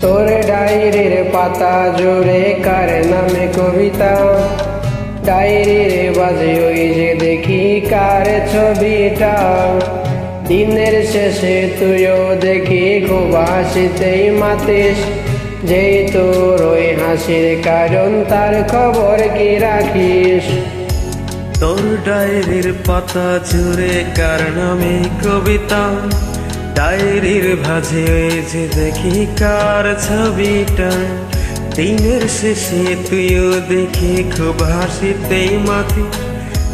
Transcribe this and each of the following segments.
তোর ডায়েরির পাতা জুড়ে কার নামে কবিতা। ডায়েরির বাজে ওই যে দেখি কার ছবিটা। দিনের শেষে তুইও দেখি খুব হাসিতেই মাতিস। যেই তোর ওই হাসির কারণ তার খবর কি রাখিস? তোর ডায়েরির পাতা জুড়ে কার নামে কবিতা? ডায়েরির ভাজে যে দেখি কার ছবিটা, দিনের শেষে তুইও দেখি খুব হাসিতেই মাতি।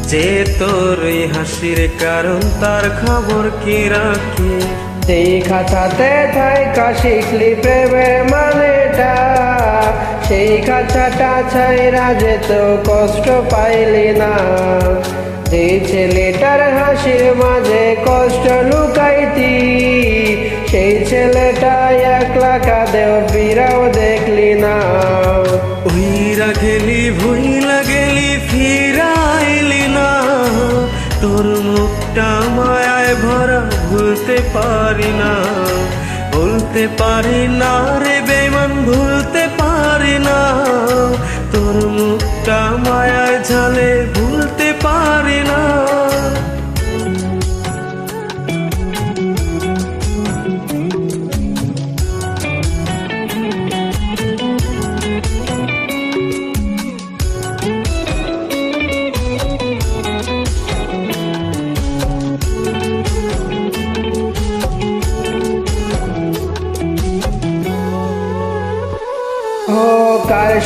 যে তোর হাসির কারণ তার খবর কি রাখি? সেই খাঁচাতে থাইকা শিখলি প্রেমের মানেটা সেই খাঁচাটা ছাইরা যেত কষ্ট পাইলি না। যে ছেলেটার হাসির মাঝে কষ্ট লুকাইতি, সেই ছেলেটা একলা কাঁদেও ফিরাও দেখলি না। উইরা গেলি, ভুইলা গেলি, ফিরাইলি না। তোর মুখটা মায়ায় ভরা, ভুলতে পারি না। ভুলতে পারি না রে বেমান ভুলতে মুখটা মায়ায় ঝালে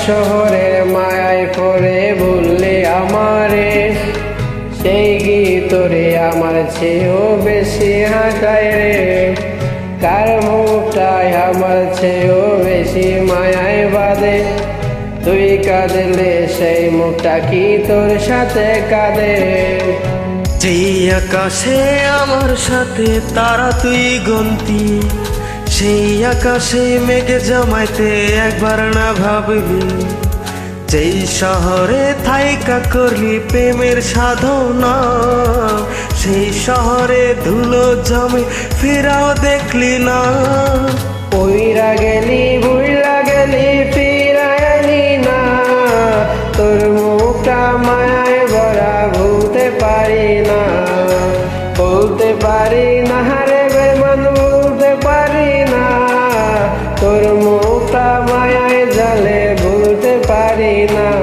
শহরের মায়ায় পড়ে বললে আমারে, সেই গীতরে আমার চেয়েও বেশি হাঁটায় রে। কার মুখটায় আমার চেয়েও বেশি মায়ায় বাদে তুই কাঁদলে সেই মুখটা কি তোর সাথে কাঁদে? যেই আকাশে আমার সাথে তারা তুই গন্তি সেই আকাশে মেঘে জমাইতে একবার না ভাবলি যেই শহরে থাইকা করলি প্রেমের সাধনা, সেই শহরে ধুলো জমে ফেরাও দেখলি না। ওইরা গেলি বুইলা গেলি ফিরাইলি না। তোর মুখটা মায়ায় ভরা, ভুলতে পারি না। বলতে পারি না জালে ভুলতে পারি না।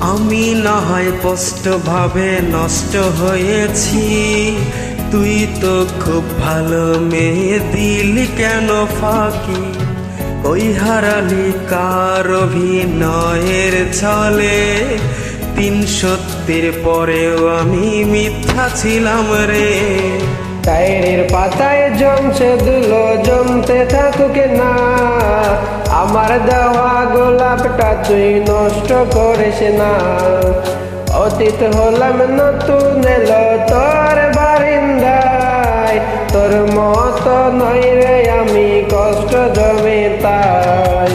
আমি না হয় স্পষ্ট ভাবে নষ্ট হয়েছি। তুই তো খুব ভালো মেয়ে, দিলি কেন ফাঁকি? ওই হারালি কার অভিনয়ের ছলে? তিন সত্যের পরেও আমি মিথ্যা ছিলাম রে। টাইরের পাতায় জমছে দুলো, জমতে থাকুক না। আমার দেওয়া গোলাপটা তুই নষ্ট করিস না। অতীত হলাম নতুন এলো তোর বারিন্দায়। তোর মত নই রে আমি কষ্ট জমে তাই।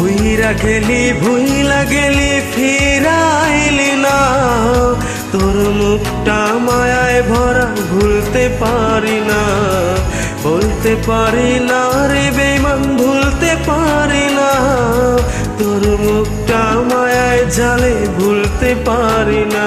উইরা গেলি, ভুইলা গেলি, ফিরাইলি না। তোর মুখটা মায়ায় ভরা, ভুলতে পারি না। বলতে পারি না রে বেমান ভুলতে পারি না তোর মুখটা মায়ায় জালে ভুলতে পারি না